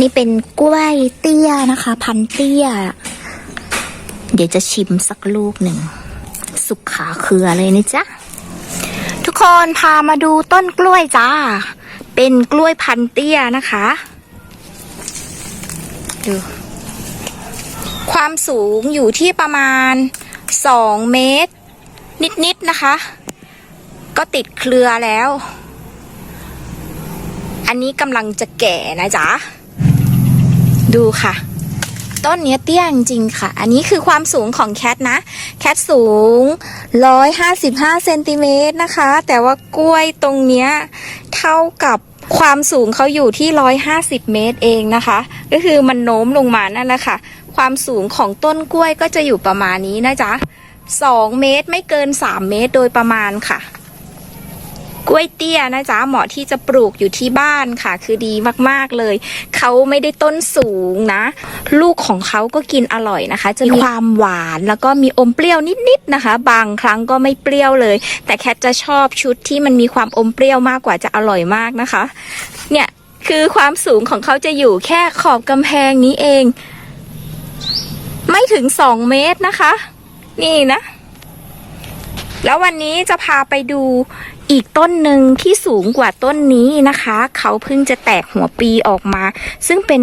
นี่เป็นกล้วยเตี้ยนะคะ พันเตี้ย เดี๋ยวจะชิมสักลูกหนึ่ง สุกขาเครือเลยนะจ๊ะ ทุกคนพามาดูต้นกล้วยจ้า เป็นกล้วยพันเตี้ยนะคะ ดู ความสูงอยู่ที่ประมาณ2เมตร นิดๆนะคะ ก็ติดเครือแล้ว อันนี้กำลังจะแก่นะจ๊ะ ดูค่ะ ต้นเนี้ยเตี้ยจริงๆค่ะ อันนี้คือความสูงของแคทนะ แคทสูง 155เซนติเมตรนะคะ แต่ว่ากล้วยตรงเนี้ยเท่ากับความสูงเขาอยู่ที่ 150 เมตรเองนะคะ ก็คือมันโน้มลงมานั่นแหละค่ะ ความสูงของต้นกล้วยก็จะอยู่ประมาณนี้นะจ๊ะ 2 เมตรไม่เกิน 3 เมตรโดยประมาณค่ะ กล้วยเตี้ยนะจ๊ะเหมาะที่จะปลูกอยู่ที่บ้านค่ะ คือดีมากๆเลย เขาไม่ได้ต้นสูงนะ ลูกของเขาก็กินอร่อยนะคะ จะมีความหวานแล้วก็มีอมเปรี้ยวนิดๆนะคะ บางครั้งก็ไม่เปรี้ยวเลย แต่แคทจะชอบชุดที่มันมีความอมเปรี้ยวมากกว่าจะอร่อยมากนะคะ เนี่ยคือความสูงของเขาจะอยู่แค่ขอบกำแพงนี้เอง ไม่ถึงสองเมตรนะคะ นี่นะ แล้ววันนี้จะพาไปดู อีกต้นหนึ่งที่สูงกว่าต้นนี้นะคะ เขาเพิ่งจะแตกหัวปีออกมา ซึ่งเป็น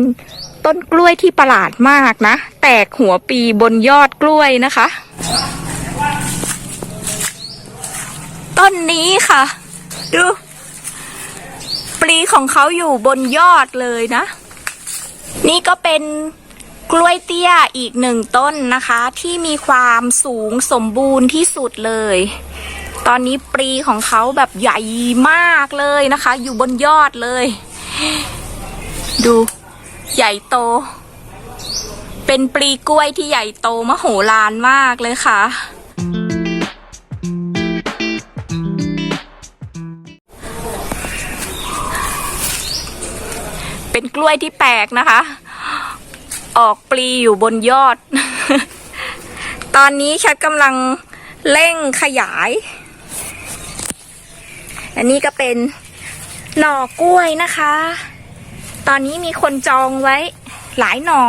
ต้นกล้วยที่ประหลาดมากนะ แตกหัวปีบนยอดกล้วยนะคะ ต้นนี้ค่ะ ดู ปลีของเขาอยู่บนยอดเลยนะ นี่ก็เป็นกล้วยเตี้ยอีกหนึ่งต้นนะคะ ที่มีความสูงสมบูรณ์ที่สุดเลย ตอนนี้ปลีของเขาแบบใหญ่มากเลยนะคะ อยู่บนยอดเลย ดูใหญ่โต เป็นปลีกล้วยที่ใหญ่โตมโหฬารมากเลยค่ะ เป็นกล้วยที่แปลกนะคะ ออกปลีอยู่บนยอด ตอนนี้ฉันกำลังเร่งขยาย อันนี้ก็เป็นหน่อกล้วยนะคะ ตอนนี้มีคนจองไว้หลายหน่อ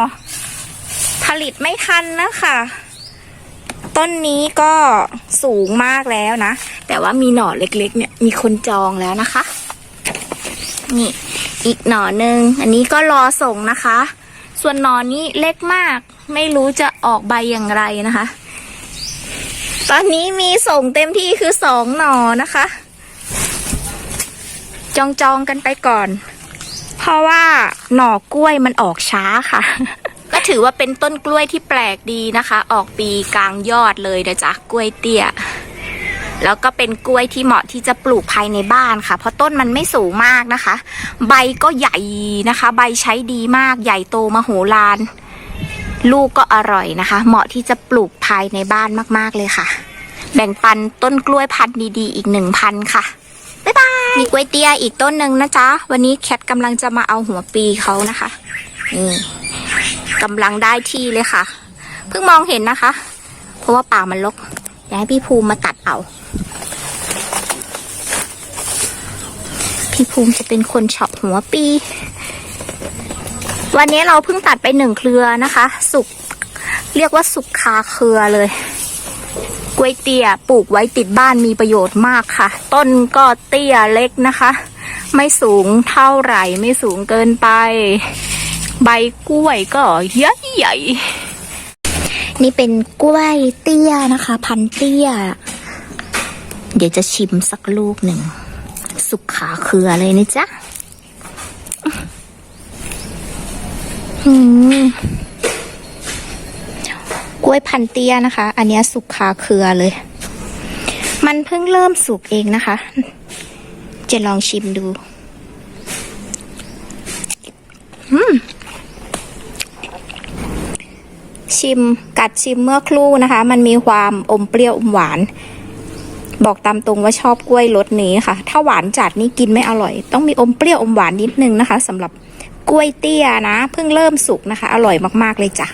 ผลิตไม่ทันนะคะต้นนี้ก็สูงมากแล้วนะ แต่ว่ามีหน่อเล็กๆ เนี่ย มีคนจองแล้วนะคะ นี่ อีกหน่อหนึ่ง อันนี้ก็รอส่งนะคะ ส่วนหน่อนี้เล็กมาก ไม่รู้จะออกใบอย่างไรนะคะ ตอนนี้มีส่งเต็มที่คือสองหน่อนะคะ จองจองๆกันไปก่อน เพราะว่าหน่อกล้วยมันออกช้าค่ะ ก็ถือว่าเป็นต้นกล้วยที่แปลกดีนะคะ ออกปีกลางยอดเลยนะจ๊ะกล้วยเตี้ยแล้วก็เป็นกล้วยที่เหมาะที่จะปลูกภายในบ้านค่ะ เพราะต้นมันไม่สูงมากนะคะ ใบก็ใหญ่นะคะ ใบใช้ดีมากใหญ่โตมโหฬารลูกก็อร่อยนะคะ เหมาะที่จะปลูกภายในบ้านมากๆเลยค่ะ แบ่งปันต้นกล้วยพันธุ์ดีๆ อีกหนึ่งพันค่ะ บ๊ายบาย มีกล้วยเตี้ยอีกต้นหนึ่งนะจ๊ะ วันนี้แคทกำลังจะมาเอาหัวปีเขานะคะ นี่กำลังได้ที่เลยค่ะ เพิ่งมองเห็นนะคะ เพราะว่าป่ามันรกอยากให้พี่ภูมิมาตัดเอา พี่ภูมิจะเป็นคนเฉาะหัวปี วันนี้เราเพิ่งตัดไปหนึ่งเครือนะคะ สุก เรียกว่าสุกคาเครือเลย กล้วยเตี้ยปลูกไว้ติดบ้านมีประโยชน์มากค่ะ ต้นก็เตี้ยเล็กนะคะ ไม่สูงเท่าไหร่ไม่สูงเกินไป ใบกล้วยก็ใหญ่ใหญ่ๆนี่เป็นกล้วยเตี้ยนะคะ พันเตี้ย เดี๋ยวจะชิมสักลูกหนึ่ง สุกขาเคือเลยนะจ๊ะ อืม กล้วยพันเตี้ยนะคะ อันนี้สุกขาเครือเลย มันเพิ่งเริ่มสุกเองนะคะ จะลองชิมดูอืมชิมกัดชิมเมื่อครู่นะคะ มันมีความอมเปรี้ยวอมหวาน บอกตามตรงว่าชอบกล้วยรสนี้ค่ะ ถ้าหวานจัดนี่กินไม่อร่อย ต้องมีอมเปรี้ยวอมหวานนิดนึงนะคะสำหรับกล้วยเตี้ยนะเพิ่งเริ่มสุกนะคะ อร่อยมากๆเลยจ้ะ